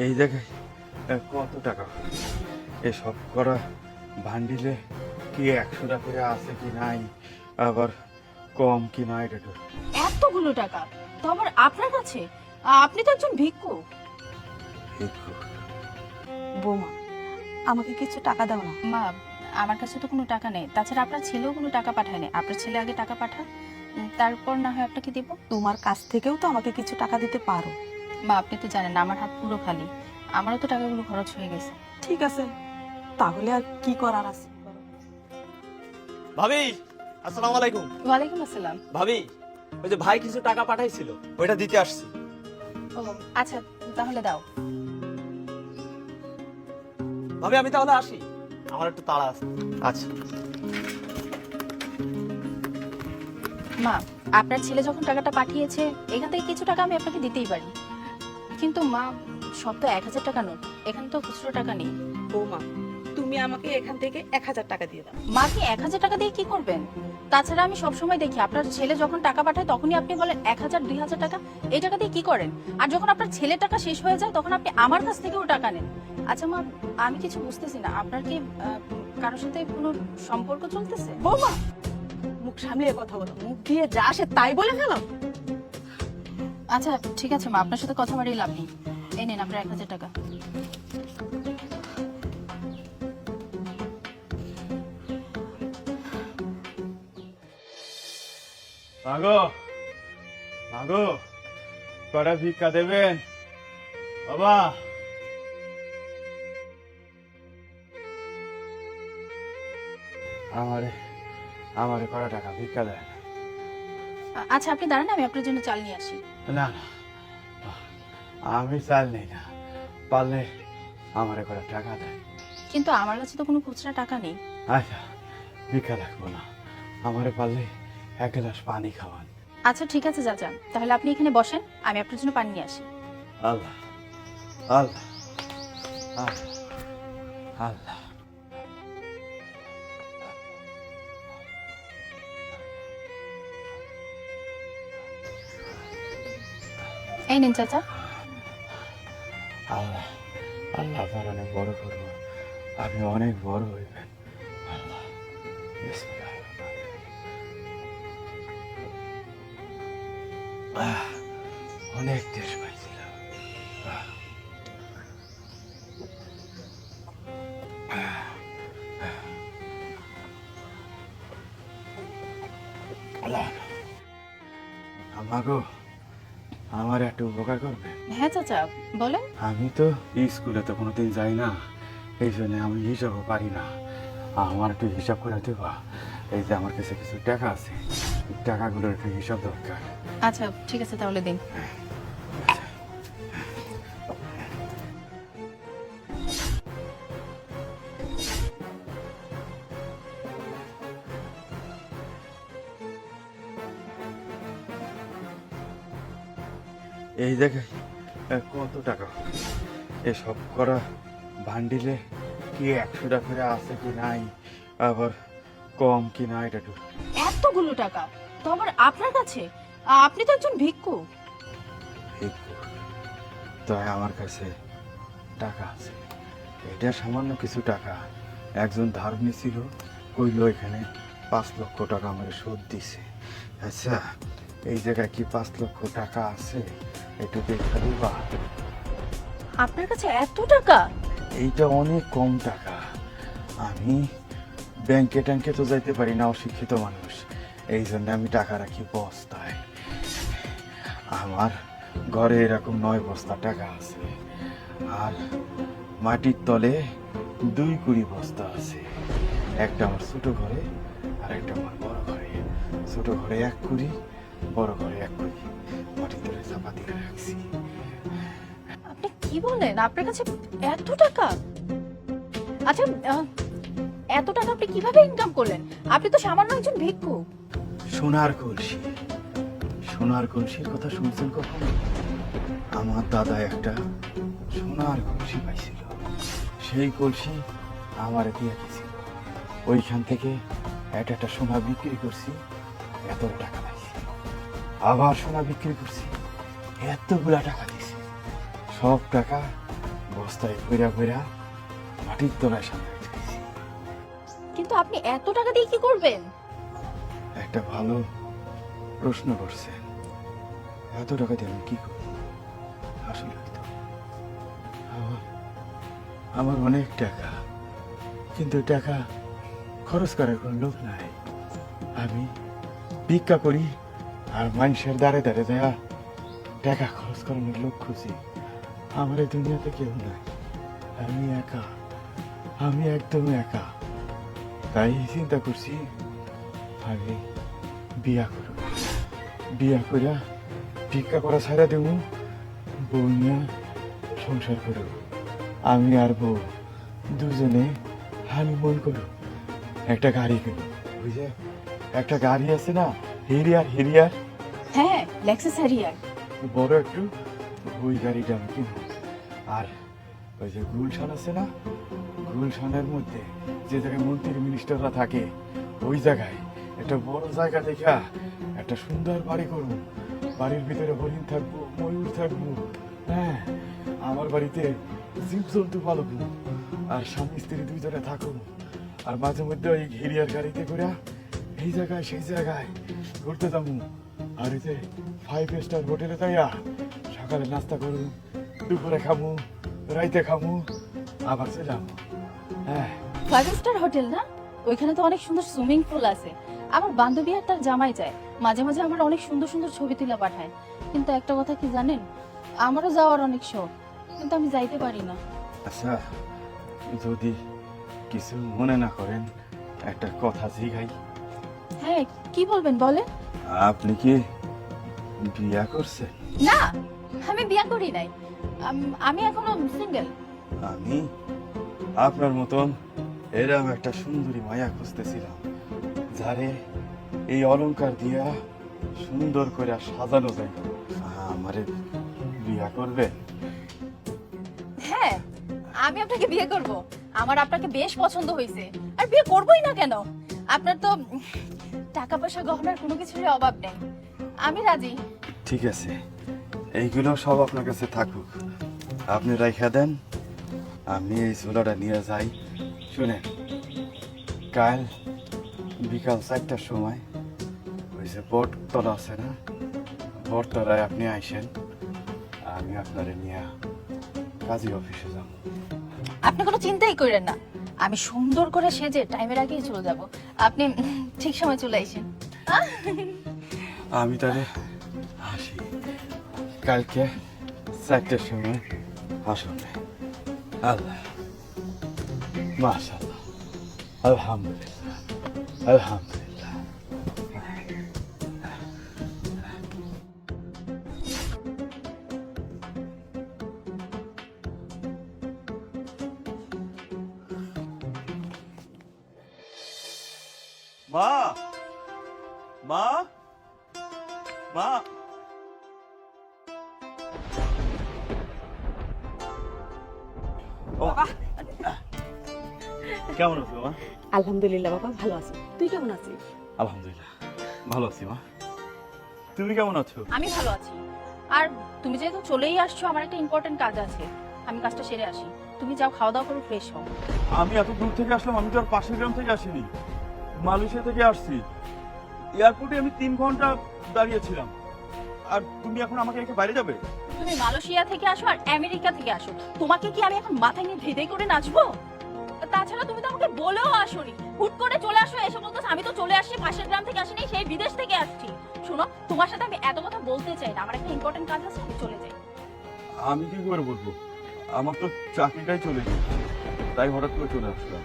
এই জায়গায় কত টাকা? এসব করা ভান্ডিলে কি একশো টাকা করে আছে কি নাই? আবার কম কি নাই এটা একটু এতগুলো টাকা? তো আবার আপনার কাছে? আপনি তো একজন ভিক্ষু। বৌমা আমাকে কিছু টাকা দাও না। মা আমার কাছে তো কোনো টাকা নেই। তাছাড়া আপনার ছেলেও কোনো টাকা পাঠায়নি আপনার ছেলে আগে টাকা পাঠান তারপর না হয় আপনাকে দেব। তোমার কাছ থেকেও তো আমাকে কিছু টাকা দিতে পারো। মা আপনি তো জানেন আমার হাত পুরো খালি। আমারও তো টাকাগুলো খরচ হয়ে গেছে। ঠিক আছে তাহলে আর কি করার আছে? ভাবি আসসালামু আলাইকুম। ওয়ালাইকুম আসসালাম। ভাবি ওই যে ভাই কিছু টাকা পাঠাইছিল ওইটা দিতে আসছি। ও আচ্ছা তাহলে দাও। ভাবি আমি তাহলে আসি। আমার একটু তাড়া আছে। আচ্ছা। মা আপনার ছেলে যখন টাকাটা পাঠিয়েছে এখান থেকে কিছু টাকা আমি আপনাকে দিতেই পারি। কিন্তু মা সব তো এক হাজার টাকা নোট। এখানে তো খুচরো টাকা নেই। বৌমা তুমি আমাকে এখান থেকে এক হাজার টাকা দিয়ে দাও। মা কি এক হাজার টাকা দিয়ে কি করবেন? তাছাড়া আমি সবসময় দেখি আপনার ছেলে যখন টাকা পাঠায় তখনই আপনি বলেন এক হাজার দুই হাজার টাকা? এই টাকা দিয়ে কি করেন? আর যখন আপনার ছেলের টাকা শেষ হয়ে যায় তখন আপনি আমার কাছ থেকেও টাকা নেন। আচ্ছা মা আমি কিছু বুঝতেছি না। আপনার কি কারোর সাথে কোনো সম্পর্ক চলতেছে? বৌমা মুখ সামলিয়ে কথা বলো। মুখ দিয়ে যা আসে তাই বলে ফেলো। আচ্ছা ঠিক আছে মা আপনার সাথে কথা বাড়িয়ে লাভ নেই। এই নেন আপনার এক হাজার টাকা। মাগো মাগো কটা ভিক্ষা দেবেন? বাবা। আমারে আমারে কটা টাকা ভিক্ষা দেন? আচ্ছা আপনি দাঁড়ান আমি আপনার জন্য চাল নিয়ে আসি। না না। আমি চাল নেই না। পারলে আমারে কটা টাকা দেয় কিন্তু আমার কাছে তো কোনো খুচরা টাকা নেই। আচ্ছা ভিক্ষা রাখব না। আমারে পারলে এক গ্লাস পানি খাওয়ান। আচ্ছা ঠিক আছে যা চাচা। তাহলে আপনি এখানে বসেন আমি আপনার জন্য পানি নিয়ে আসি। আল্লাহ আল্লাহ আল্লাহ আল্লাহ। এই নিন, চাচা। আল্লাহ আল্লাহ আপনার অনেক বড় করব আপনি অনেক বড় হইবেন আল্লাহ অনেক দেশ আহ। আল্লাহ, আমাগো একটু উপকার করবে? হ্যাঁ চাচা বলেন। আমি তো স্কুলে তো কোনোদিন যাই না এই জন্য আমি হিসাবও পারি না। আমার একটু হিসাব করে দেবা এই যে আমার কাছে কিছু টাকা আছে টাকাগুলোর একটু হিসাব দরকার। আচ্ছা ঠিক আছে তাহলে দিন। এই এ, কত টাকা? এসব করা ভান্ডিলে কি একশো টাকা আছে কি নাই? আবার কম কি নাই এটা একটু এতগুলো টাকা? তো আবার আপনার কাছে? আপনি তো একজন ভিক্ষু। একটু তাই আমার কাছে টাকা আছে। এটা সামান্য কিছু টাকা। একজন ধার নিছিল কইল এখানে পাঁচ লক্ষ টাকা আমার শোধ দিছে। আচ্ছা এই জায়গায় কি পাঁচ লক্ষ টাকা আছে? একটু দেখা দিবা আপনার কাছে এত টাকা? এইটা অনেক কম টাকা। আমি ব্যাংকে ট্যাঙ্কে তো যাইতে পারি না অশিক্ষিত মানুষ। এই জন্য আমি টাকা রাখি বস্তায়। আমার ঘরে এরকম নয় বস্তা টাকা আছে। আর মাটির তলে দুই কুড়ি বস্তা আছে। একটা আমার ছোট ঘরে আর একটা আমার বড় ঘরে। ছোট ঘরে এক কুড়ি বড় ঘরে এক কুড়ি। চাপা দিয়ে রাখছি। আপনি কি বলেন? আপনার কাছে এত টাকা? আচ্ছা এত টাকা আপনি কীভাবে ইনকাম করলেন? আপনি তো সামান্য একজন ভিক্ষু। সোনার কলসি। সোনার কলসির কথা শুনছেন কখনো? আমার দাদা একটা সোনার কলসি পাইছিল। সেই কলসি আমার দিয়ে গেছিল ওইখান থেকে একটা একটা সোনা বিক্রি করছি এত টাকা পাইছি। আবার সোনা বিক্রি করছি। এতগুলা টাকা দিছি। সব টাকা বস্তায় ফেরা ফেরা মাটির তলায় সামনে কিন্তু আপনি এত টাকা দিয়ে কি করবেন? একটা ভালো প্রশ্ন করছেন এত টাকা দিয়ে আমি কি করব? আসলে আমার আমার অনেক টাকা কিন্তু টাকা খরচ করার কোনো লোক নাই। আমি ভিক্ষা করি আর মানুষের দাঁড়ে দাঁড়ে দেয়া টাকা খরচ করানোর লোক খুঁজি। আমার এই দুনিয়াতে কেউ নাই। আমি একা। আমি একদম একা। তাই চিন্তা করছি, আমি বিয়া করব। বিয়া কইরা ভিক্ষা করা ছাড়া দেব, বউ নিয়ে সংসার করব। আমি আর বউ দুজনে হানিমুন করব। একটা গাড়ি কিনব। বুঝে একটা গাড়ি আছে না হেরিয়ার হেরিয়ার হ্যাঁ লেক্সাস হ্যারিয়ার বড় একটু ওই গাড়িটা আমি কিনব আর ওই যে গুলশান আছে না, গুলশানের মধ্যে যে জায়গায় মন্ত্রী মিনিস্টাররা থাকে, ওই জায়গায় একটা বড় জায়গা দেখা, একটা সুন্দর বাড়ি করব বাড়ির ভিতরে হরিণ থাকব, ময়ূর থাকব হ্যাঁ আমার বাড়িতে জীবজন্তু পালবো, আর স্বামী স্ত্রী দুইজনে থাকব আর মাঝে মধ্যে ওই ঘেরিয়ার গাড়িতে করে এই জায়গায়, সেই জায়গায় ঘুরতে যাব। আর এই যে ফাইভ স্টার হোটেলে যাইয়া সকালে নাস্তা করুন দুপুরে খামু রাইতে খামু আবার চলে যাব হ্যাঁ। ফাইভ স্টার হোটেল না? ওইখানে তো অনেক সুন্দর সুইমিং পুল আছে। আমার বান্ধবী আর তার জামাই যায়। মাঝে মাঝে আমার অনেক সুন্দর সুন্দর ছবি তুলে পাঠায়। কিন্তু একটা কথা কি জানেন? আমারও যাওয়ার অনেক শখ কিন্তু আমি যাইতে পারি না। আচ্ছা যদি কিছু মনে না করেন একটা কথা জিগাই। হ্যাঁ কি বলবেন বলে আপনি কি বিয়া করছেন? না আমি বিয়া করি নাই। আম- আমি এখনও সিঙ্গেল আমি আপনার মতন এরম একটা সুন্দরী মায়া খুঁজতেছিলাম যারে এই অলংকার দিয়া সুন্দর করে সাজানো যায় আমারে বিয়া করবে? হ্যাঁ আমি আপনাকে বিয়ে করব। আমার আপনাকে বেশ পছন্দ হয়েছে আর বিয়ে করবই না কেন? আপনার তো উম, টাকা পয়সা গহনার কোনো কিছুরই অভাব নেই। আমি রাজি। ঠিক আছে। এইগুলো সব আপনার কাছে থাকুক। আপনি রাইখা দেন আমি এই ঝোলাটা নিয়ে যাই। শুনেন কাল বিকাল চারটার সময় ওই যে বটতলা আছে না বটতলায় আপনি আইসেন আমি আপনারে নিয়ে কাজী অফিসে যাব। আপনি কোনো চিন্তাই করেন না। আমি সুন্দর করে সেজে টাইমের আগেই চলে যাব। আপনি ঠিক সময় চলে আইছেন আমি তাহলে আসি। কালকে চারটের সময় আসুন। আল্লাহ। মাশাল্লাহ আলহামদুলিল্লাহ। আলহামদুলিল্লাহ। মা? মা? ও, কেমন আছো মা? আলহামদুলিল্লাহ বাবা ভালো আছি। তুই কেমন আছিস? আলহামদুলিল্লাহ ভালো আছি মা। তুমি কেমন আছো? আমি ভালো আছি। আর তুমি যেহেতু চলেই আসছো আমার একটা ইম্পর্টেন্ট কাজ আছে। আমি কাজটা সেরে আসি। তুমি যাও খাওয়া দাওয়া করো ফ্রেশ হও। আমি এত দূর থেকে আসলাম আমি তো আর পাশের গ্রাম থেকে আসিনি। মালয়েশিয়া থেকে আসছি। এয়ারপোর্টে আমি তিন ঘণ্টা দাঁড়িয়েছিলাম। আর তুমি এখন আমাকে রেখে বাইরে যাবে? তুমি মালয়েশিয়া থেকে আসো আর আমেরিকা থেকে আসো। তোমাকে কি আমি এখন মাথায় নিয়ে ধেদে করে নাচবো? তাছাড়া তুমি তো আমাকে বলেও আসোনি। হুট করে চলে আসো এসে বলতো আমি তো চলে আসছি পাশের গ্রাম থেকে আসিনি সেই বিদেশ থেকে আসছি। শোনো তোমার সাথে আমি এত কথা বলতে চাই না। আমার একটা ইম্পর্টেন্ট কাজ আছে আমি চলে যাই। আমি কি করে বলব? আমার তো চাকরিটাই চলে গেছে। তাই হঠাৎ করে চলে আসলাম।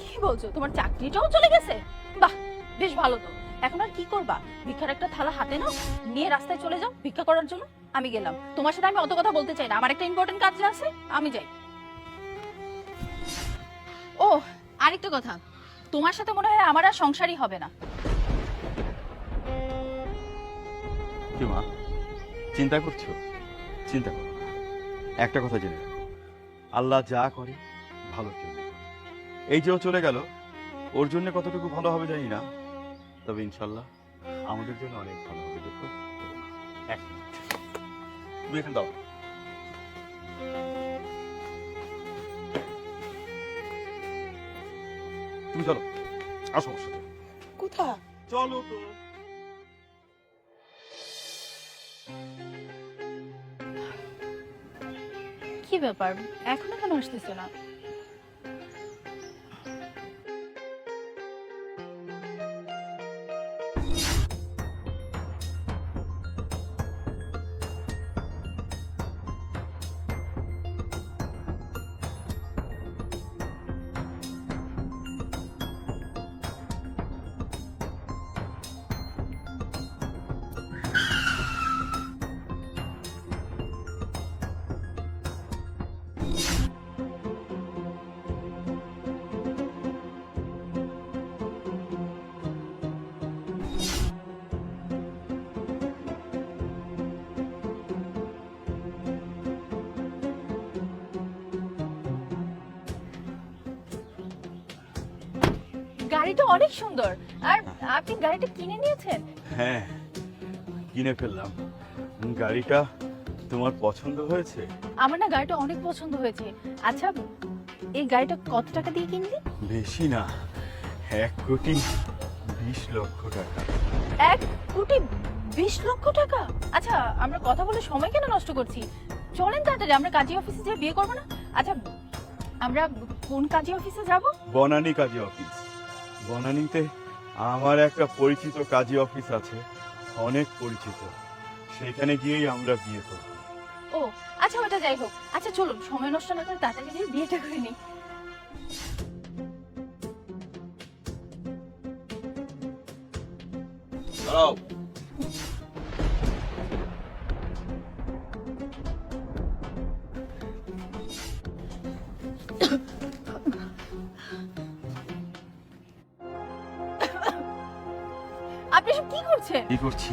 কি বলছো? তোমার চাকরিটাও চলে গেছে? বাহ বেশ ভালো তো। এখন আর কি করবা? ভিক্ষার একটা থালা হাতে নাও, নিয়ে রাস্তায় চলে যাও, ভিক্ষা করার জন্য আমি গেলাম। তোমার সাথে আমি অত কথা বলতে চাই না, আমার একটা ইম্পর্টেন্ট কাজ আছে, আমি যাই। ও, আরেকটা কথা। তোমার সাথে মনে হয় আমার আর সংসারই হবে না। কি মা? চিন্তা করছ? চিন্তা করো একটা কথা জেনে আল্লাহ যা করে জন্য এই যে চলে গেল, ওর জন্য কতটুকু ভালো হবে জানি না। তবে ইনশাল্লাহ আমাদের জন্য অনেক ভালো হবে দেখো এক তুমি এখানে দাও। তুমি চলো আসো আমার কোথা চলো তো। কি ব্যাপার? এখনও কেন আসতেছে না? গাড়িটা অনেক সুন্দর। আর আপনি গাড়িটা কিনে নিয়েছেন? হ্যাঁ কিনে ফেললাম। গাড়িটা তোমার পছন্দ হয়েছে? আমার না গাড়িটা অনেক পছন্দ হয়েছে। আচ্ছা এই গাড়িটা কত টাকা দিয়ে কিনলি? বেশি না এক কোটি বিশ লক্ষ টাকা। এক কোটি বিশ লক্ষ টাকা? আচ্ছা আমরা কথা বলে সময় কেন নষ্ট করছি? চলেন তাড়াতাড়ি আমরা কাজী অফিসে যেয়ে বিয়ে করব না? আচ্ছা আমরা কোন কাজী অফিসে যাব? বনানী কাজী অফিস। বনানীতে আমার একটা পরিচিত কাজী অফিস আছে অনেক পরিচিত। সেখানে গিয়েই আমরা বিয়ে করব। ও আচ্ছা ওটা যাই হোক। আচ্ছা চলুন সময় নষ্ট না করে তাড়াতাড়ি গিয়ে বিয়েটা করে নিই। দাঁড়াও। করছি।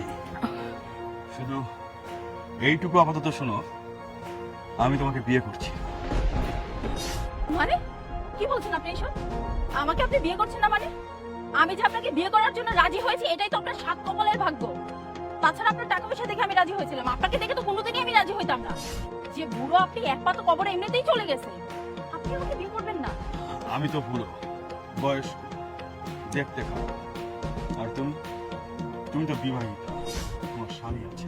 শুধু এইটুকু আপাতত শোনো আমি তোমাকে বিয়ে করছি। মানে? কি বলছেন আপনি এসব? আমাকে আপনি বিয়ে করছেন না মানে? আমি যে আপনাকে বিয়ে করার জন্য রাজি হয়েছি এটাই তো আপনার সাত কমলের ভাগ্য। তাছাড়া আপনার টাকা পয়সা দেখে আমি রাজি হয়েছিলাম। আপনাকে দেখে তো কোনোদিনই আমি রাজি হইতাম না। যে বুড়ো আপনি এক পা তো কবরে এমনিতেই চলে গেছে। আপনি আমাকে বিয়ে করবেন না। আমি তো বুড়ো বয়স দেখতে খাও আর তুমি? তুমি তো বিবাহিত। তোমার স্বামী আছে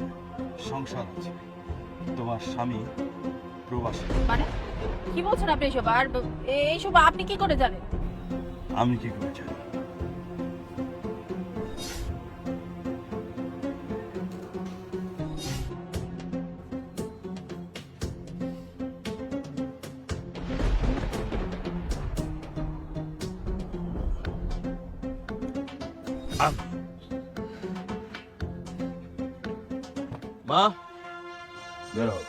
সংসার আছে। তোমার স্বামী প্রবাসী। মানে? কি বলছেন আপনি এসব? আর এইসব আপনি কি করে জানেন? আমি কি করে জানি? মা? বের। হও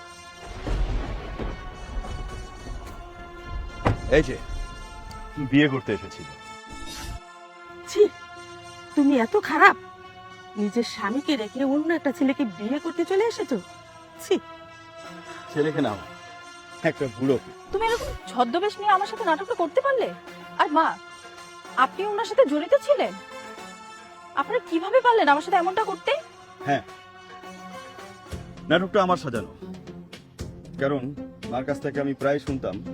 এই যে তুমি বিয়ে করতে এসেছিলে। ছি তুমি এত খারাপ। নিজের স্বামীকে রেখে অন্য একটা ছেলেকে বিয়ে করতে চলে এসেছ? ছি। ছেলেকে নাও। একটা বুড়ো তুমি এরকম ছদ্মবেশ নিয়ে আমার সাথে নাটকটা করতে পারলে? আর মা আপনি ওনার সাথে জড়িত ছিলেন? আপনারা কীভাবে পারলেন আমার সাথে এমনটা করতে? হ্যাঁ নাটকটা আমার সাজানো। কারণ, মার কাছ থেকে আমি প্রায় শুনতাম,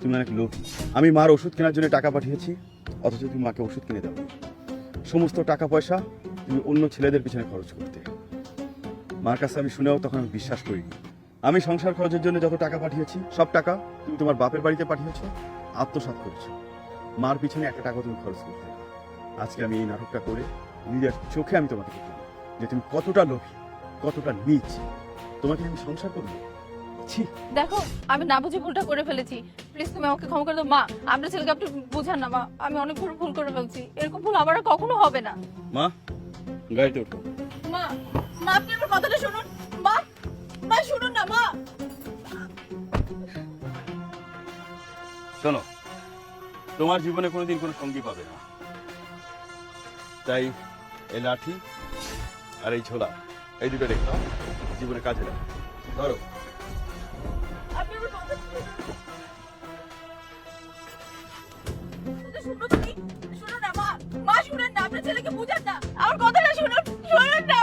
তুমি অনেক লোভ। আমি মার ওষুধ কেনার জন্য টাকা পাঠিয়েছি, অথচ তুমি মাকে ওষুধ কিনে দাও। সমস্ত টাকা পয়সা তুমি অন্য ছেলেদের পিছনে খরচ করতে। মার কাছে আমি শুনেও তখন আমি বিশ্বাস করিনি। আমি সংসার খরচের জন্য যত টাকা পাঠিয়েছি, সব টাকা তুমি তোমার বাপের বাড়িতে পাঠিয়েছ, আত্মসাৎ করেছ। মার পিছনে একটা টাকা তুমি খরচ করতে আজকে আমি এই নাটকটা করে নিজের চোখে আমি তোমাকে যে তুমি কতটা লোভী। কতটা নিচ? তোমাকে আমি সংসার করব? ছি। দেখো আমি না বুঝে ভুলটা করে ফেলেছি। প্লিজ তুমি আমাকে ক্ষমা করে দাও। মা আমরা ছেলেকে আপনি বুঝান না মা। আমি অনেক বড় ভুল করে ফেলছি। এরকম ভুল আমার আর কখনো হবে না। মা গাড়িতে ওঠো মা মা আপনি আমার কথাটা শুনুন। মা মা শুনুন না মা। শোনো তোমার জীবনে কোনোদিন কোনো সঙ্গী পাবে না। তাই এই লাঠি আর এই ঝোলা এই দুটো দেখ। জীবনে কাজে লাগে ধরো। শুনুন না, মা। মা শুনেন না, আপনার ছেলেকে বুঝান না। আমার কথাটা শুনুন। শুনুন না।